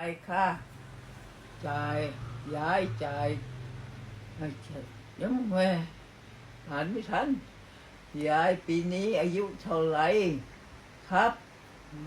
ไอ้ค่าจ่ายย้ายจ่ายไม่ใช่ยังแม่อ่านไม่ทันยายปีนี้อายุเท่าไหร่ครับ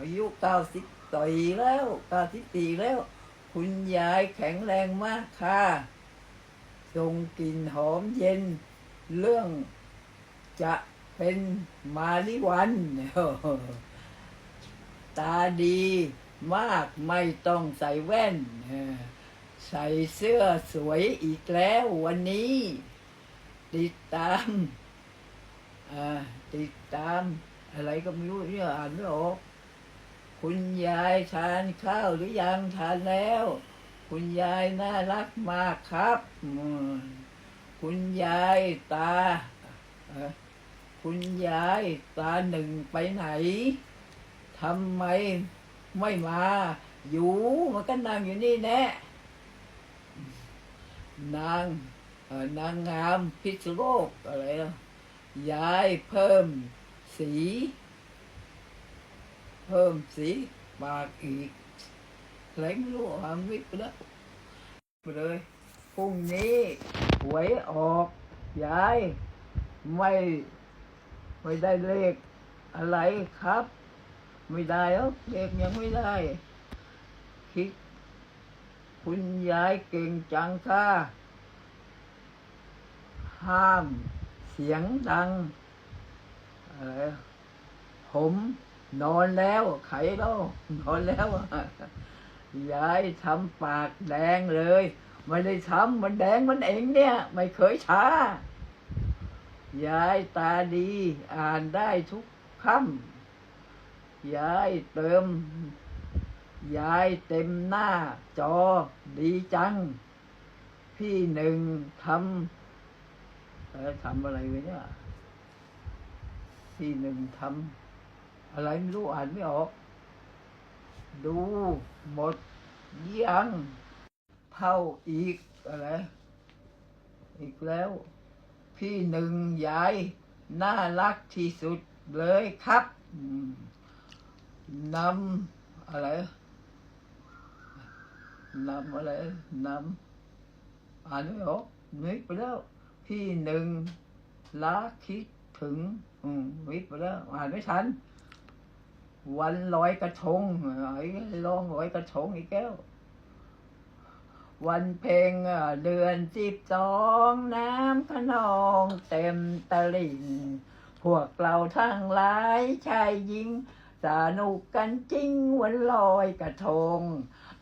อายุเก้าสิบต่อยแล้วเก้าสิบตีแล้ว คุณยายแข็งแรงมากค่ะทรงกลิ่นหอมเย็น เรื่องจะเป็นมาลิวันตาดี มากไม่ต้องใส่แว่น ใส่เสื้อสวยอีกแล้ววันนี้ ติดตามอ่าติดตาม อะไรก็ไม่รู้เนี่ยอ่านไม่ออกคุณยายทานข้าวหรือยังทานแล้ว คุณยายน่ารักมากครับ คุณยายตา คุณยายตาหนึ่งไปไหนทำไม ไม่มา อยู่มันก็นั่งอยู่นี่แน่นางนางงามพิษโลกอะไรนะยายเพิ่มสี เพิ่มสีปากอีกอะไรไม่รู้อ่าม่ไปแล้วไปเลยพรุ่งนี้หวยออกยายไม่ไม่ได้เลขอะไรครับ ไม่ได้แล้วเด็กยังไม่ได้ คิด คุณยายเก่งจังค่ะ ห้ามเสียงดังผมนอนแล้วไขแล้วนอนแล้วยายทำปากแดงเลยไม่ได้ทำมันแดงมันเองเนี่ย ไม่เคยช้ายายตาดี อ่านได้ทุกคำ ยายเติม ยายเต็มหน้าจอดีจัง พี่หนึ่งทำเออทำอะไรไว้เนี่ย พี่หนึ่งทำอะไรไม่รู้อ่านไม่ออก ดูหมดยังเท่าอีกอะไร อีกแล้ว พี่หนึ่งยายน่ารักที่สุดเลยครับ น้ำอะไร น้ำอะไร น้ำอ่านไม่ออกนึกไปแล้ว พี่หนึ่งรักคิดถึง อืมนึกไปแล้ว อ่านไม่ทัน วันลอยกระทงไอ้ลองลอยกระทงอีกแก้ว วันเพ็งเดือนสิบสองน้ำขนองเต็มตลิ่ง พวกเราทั้งหลายชายหญิง สนุกกันจริงวันลอยกระทง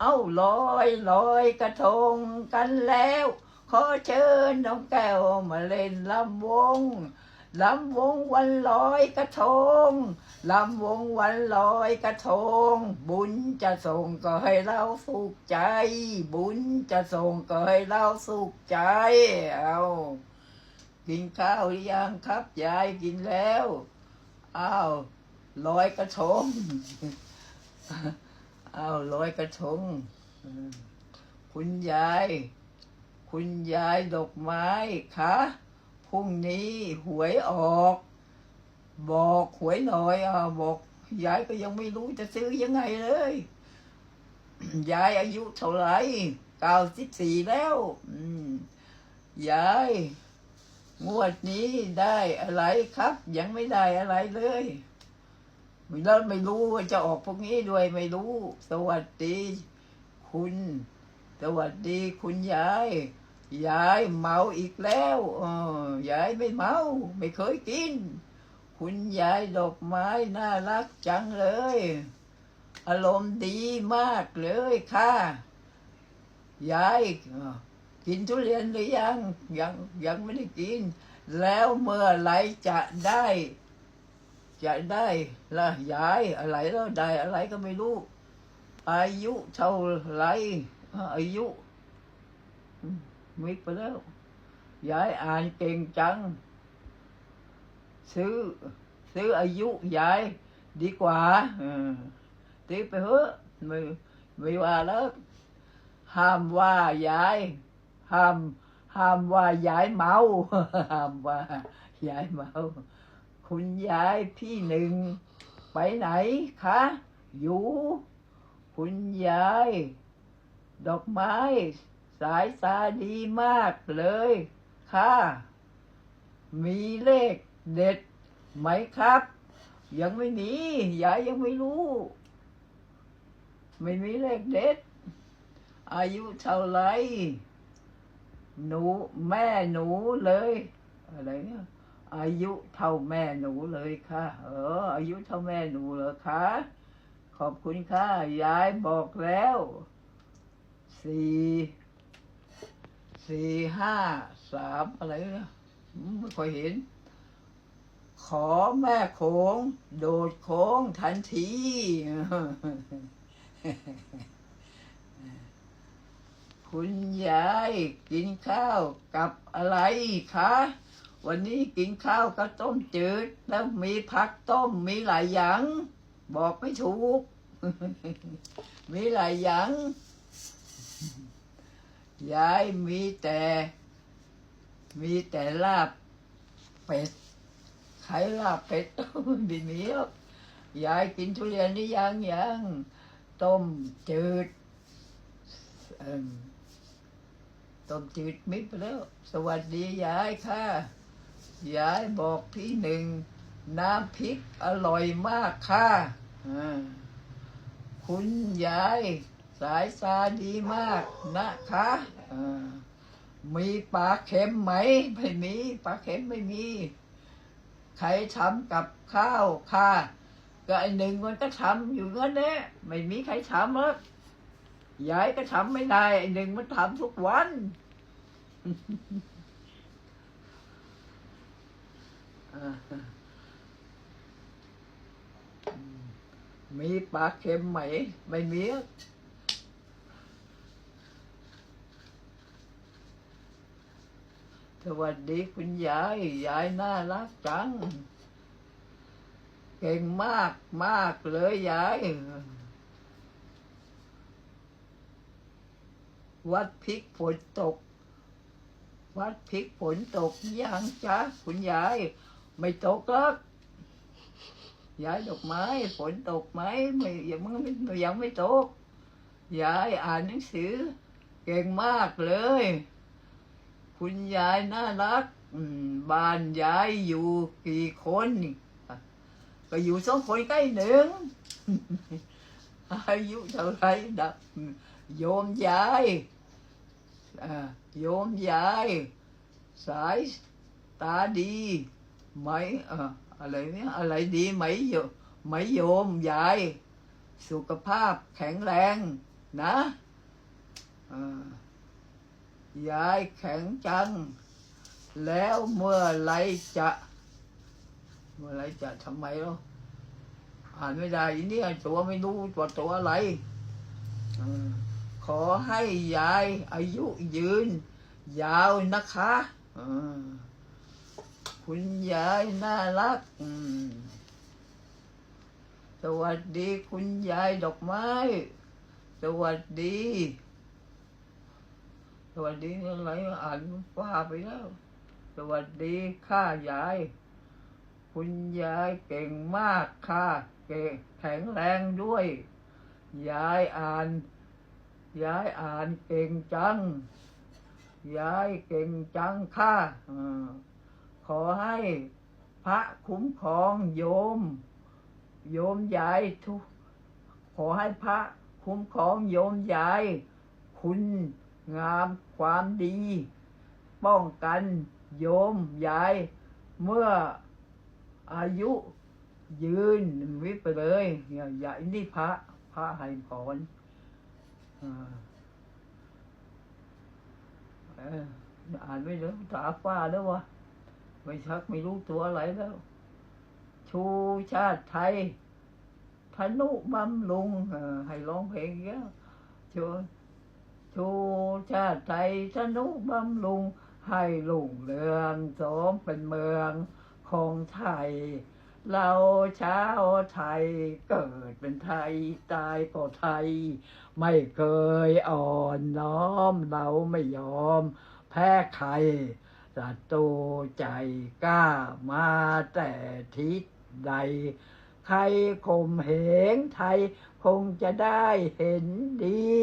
เอ้าลอยลอยกระทงกันแล้ว ขอเชิญน้องแก้วมาเล่นลำวงลำวงวันลอยกระทงลำวงวันลอยกระทง บุญจะส่งก็ให้เราสุขใจ บุญจะส่งก็ให้เราสุขใจ เอากินข้าวหรือยังครับยายกินแล้ว อ้าว ลอยกระทงเอาวลอยกระทงคุณยาย คุณยายดอกไม้คะพรุ่งนี้หวยออก บอกหวยหน่อยอะบอกยายก็ยังไม่รู้จะซื้อยังไงเลย ยายอายุเท่าไหร่เก้าสิบสี่แล้วอืมยาย งวดนี้ได้อะไรครับ ยังไม่ได้อะไรเลย แล้วไม่รู้ว่าจะออกพวกนี้ด้วยไม่รู้ สวัสดี คุณ สวัสดีคุณยายยายเมาอีกแล้วเออยายไม่เมา ไม่เคยกิน คุณยายดอกไม้น่ารักจังเลย อารมณ์ดีมากเลยค่ะ ยายกินทุเรียนหรือยัง ยังยังไม่ได้กิน แล้วเมื่อไหรจะได้ จะได้ละยายอะไรแล้วได้อะไรก็ไม่รู้ อายุเท่าไรอายุอืมมิดไปแล้วยายอ่านเก่งจัง ซื้อ ซื้ออายุยายดีกว่าเออตีไปเถอะไม่ไม่ว่าแล้วห้ามว่ายายห้ามห้ามว่ายายเมาห้ามว่ายายเมา คุณยายพี่หนึ่ง ไปไหนคะ อยู่ คุณยาย ดอกไม้ สายตาดีมากเลยค่ะ มีเลขเด็ดไหมครับ ยังไม่มียายยังไม่รู้ ไม่มีเลขเด็ด อายุเท่าไหรหนูแม่หนูเลย อะไรเนี่ย อายุเท่าแม่หนูเลยค่ะ เออ อายุเท่าแม่หนูเหรอคะขอบคุณค่ะยายบอกแล้วสี่สี่ห้าสามอะไรเนี่ยไม่ค่อยเห็น ขอแม่โขง โดดโค้งทันที คุณยายกินข้าวกับอะไรคะ วันนี้กินข้าวกับต้มจืด แล้วมีผักต้มมีหลายอย่าง บอกไม่ถูก มีหลายอย่างยายมีแต่ มีแต่ลาบเป็ดขายลาบเป็ดไม่มีหรอกยายกินทุเรียนหรือยังยังต้มจืดต้มจืดมิดไปแล้ว สวัสดียายค่ะ ยายบอกพี่หนึ่ง น้ำพริกอร่อยมากค่ะคุณยายสายตาดีมากนะคะอ่ามีปลาเค็มไหม ไม่มีปลาเค็มไม่มี ใครทำกับข้าวค่ะ ก็ไอหนึ่งมันก็ทำอยู่งั้นแหละไม่มีใครทำหรอกยายก็ทำไม่ได้ไอหนึ่งมันทำทุกวัน อ่า มีปลาเค็มไหม ไม่มีสวัสดีคุณยาย ยายน่ารักจัง เก่งมากมากเลยยาย วัดพริกฝนตก วัดพริกฝนตกยังจ๊ะคุณยาย ไม่ตกหรอกยายดอกไม้ฝนตกไหมไม่ยังไม่ยังไม่ตกยายอ่านหนังสือ เก่งมากเลย คุณยายน่ารักบ้านยายอยู่กี่คนก็อยู่สองคนใกล้หนึ่งอายุเท่าไหรดับโยมยายโยมยาย สายตาดี ไหมเอ่ออะไรเนี่ยอะไรดีไหมโยไหมโยมยาย สุขภาพแข็งแรงนะยายแข็งจัง แล้วเมื่อไรจะ เมื่อไรจะทำไมเนาะอ่านไม่ได้อีเนี่ยตัวไม่รู้ว่าตัวอะไรอขอให้ยายอายุยืน ยาวนะคะอ คุณยายน่ารัก สวัสดีคุณยายดอกไม้ สวัสดี สวัสดีอะไรอ่านว่าไปแล้ว สวัสดีข้ายาย คุณยายเก่งมากค่ะเก่งแข็งแรงด้วย ยายอ่าน ยายอ่านเก่งจัง ยายเก่งจังค่ะอ่า ขอให้พระคุ้มครองโยม โยมยายทุกขอให้พระคุ้มครองโยมยาย คุณงามความดี ป้องกันโยมยาย เมื่ออายุยืนวิไปเลยเนี่ยอย่านี่พระ พระให้พรอ่าเอออ่านไม่รู้ตาฟ้าแล้ววะ ไม่ชักไม่รู้ตัวอะไรแล้ว ชูชาติไทยธนุบำรุงให้ร้องเพลงเยอะชูชูชาติไทยธนุบำรุง ให้ลุ่งเรืองสมเป็นเมืองของไทย เราชาวไทยเกิดเป็นไทยตายก็ไทย ไม่เคยอ่อนน้อมเราไม่ยอม แพ้ใคร ศัตรูใจกล้ามาแต่ทิศใด ใครข่มเหงไทยคงจะได้เห็นดี